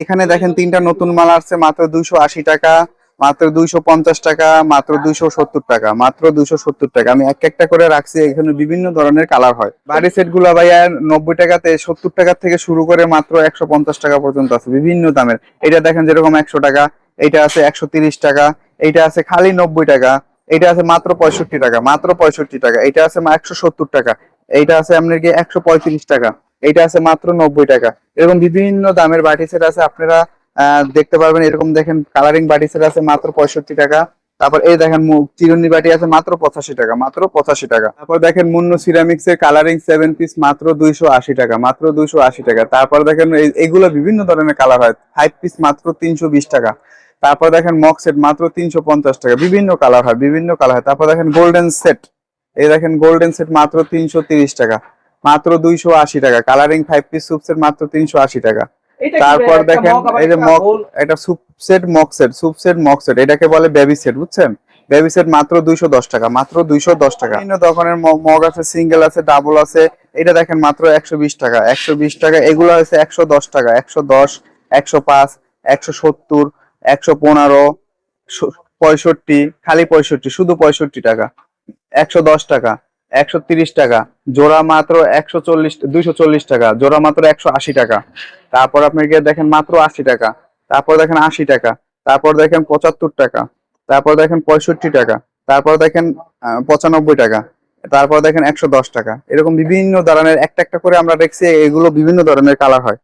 এখানে দেখেন তিনটা নতুন মাল আসছে, মাত্র দুইশো আশি টাকা, মাত্র দুইশো পঞ্চাশ টাকা, মাত্র দুইশো সত্তর টাকা, মাত্র দুইশো সত্তর টাকা। আমি এক একটা করে রাখছি, এখানে বিভিন্ন ধরনের কালার হয়। বাড়ি সেটগুলা ভাইয়া নব্বই টাকাতে, সত্তর টাকা থেকে শুরু করে মাত্র একশো পঞ্চাশ টাকা পর্যন্ত আছে, বিভিন্ন দামের। এটা দেখেন যেরকম একশো টাকা, এটা আছে একশো তিরিশ টাকা এইটা আছে খালি নব্বই টাকা, এটা আছে মাত্র পঁয়ষট্টি টাকা, মাত্র পঁয়ষট্টি টাকা, এটা আছে একশো সত্তর টাকা। এইটা আছে আপনার কি একশো পঁয়ত্রিশ টাকা। এইটা আছে মাত্র নব্বই টাকা। এরকম বিভিন্ন দামের বাটি সেট আছে, আপনারা দেখতে পারবেন। এরকম দেখেন কালারিং বাটি সেট আছে মাত্র পঁয়ষট্টি টাকা। তারপর এই দেখেন চিরুনি বাটি আছে মাত্র পঁচাশি টাকা, মাত্র পঁচাশি টাকা। তারপর দেখেন মুন্ন সিরামিক্স এর কালারিং সেভেন পিস মাত্র দুইশো আশি টাকা, মাত্র দুইশো আশি টাকা। তারপর দেখেন এগুলো বিভিন্ন ধরনের কালার হয়। ফাইভ পিস মাত্র তিনশো বিশ টাকা। তারপর দেখেন মক সেট মাত্র তিনশো পঞ্চাশ টাকা। বিভিন্ন কালার হয়, বিভিন্ন কালার হয়। তারপর দেখেন গোল্ডেন সেট এই দেখেন গোল্ডেন সেট মাত্র তিনশো তিরিশ টাকা মাত্র দুইশো আশি টাকা colouring five piece soup set মাত্র তিনশো আশি টাকা। তারপর দেখেন এই যে মগ এটা soup set mug set soup set mug set এটাকে বলে বেবি সেট বুঝছেন? বেবি সেট মাত্র দুইশো দশ টাকা মাত্র দুইশো দশ টাকা। বিভিন্ন ম- মগ আছে সিঙ্গেল আছে ডাবল আছে এটা দেখেন মাত্র একশো বিশ টাকা একশো বিশ টাকা এগুলো আছে একশো দশ টাকা একশো দশ একশো পাঁচ একশো সত্তর একশো পনেরো পঁয়ষট্টি খালি পঁয়ষট্টি শুধু পঁয়ষট্টি টাকা। একশো দশ টাকা, একশো তিরিশ টাকা, জোড়া মাত্র একশো চল্লিশ, দুইশো চল্লিশ টাকা, জোড়া মাত্র একশো আশি টাকা। তারপর আপনি গিয়ে দেখেন মাত্র আশি টাকা, তারপর দেখেন আশি টাকা, তারপর দেখেন পঁচাত্তর টাকা, তারপর দেখেন পঁয়ষট্টি টাকা, তারপর দেখেন পঁচানব্বই টাকা, তারপর দেখেন একশো দশ টাকা। এরকম বিভিন্ন ধরনের, একটা একটা করে আমরা দেখছি, এগুলো বিভিন্ন ধরনের কালার হয়।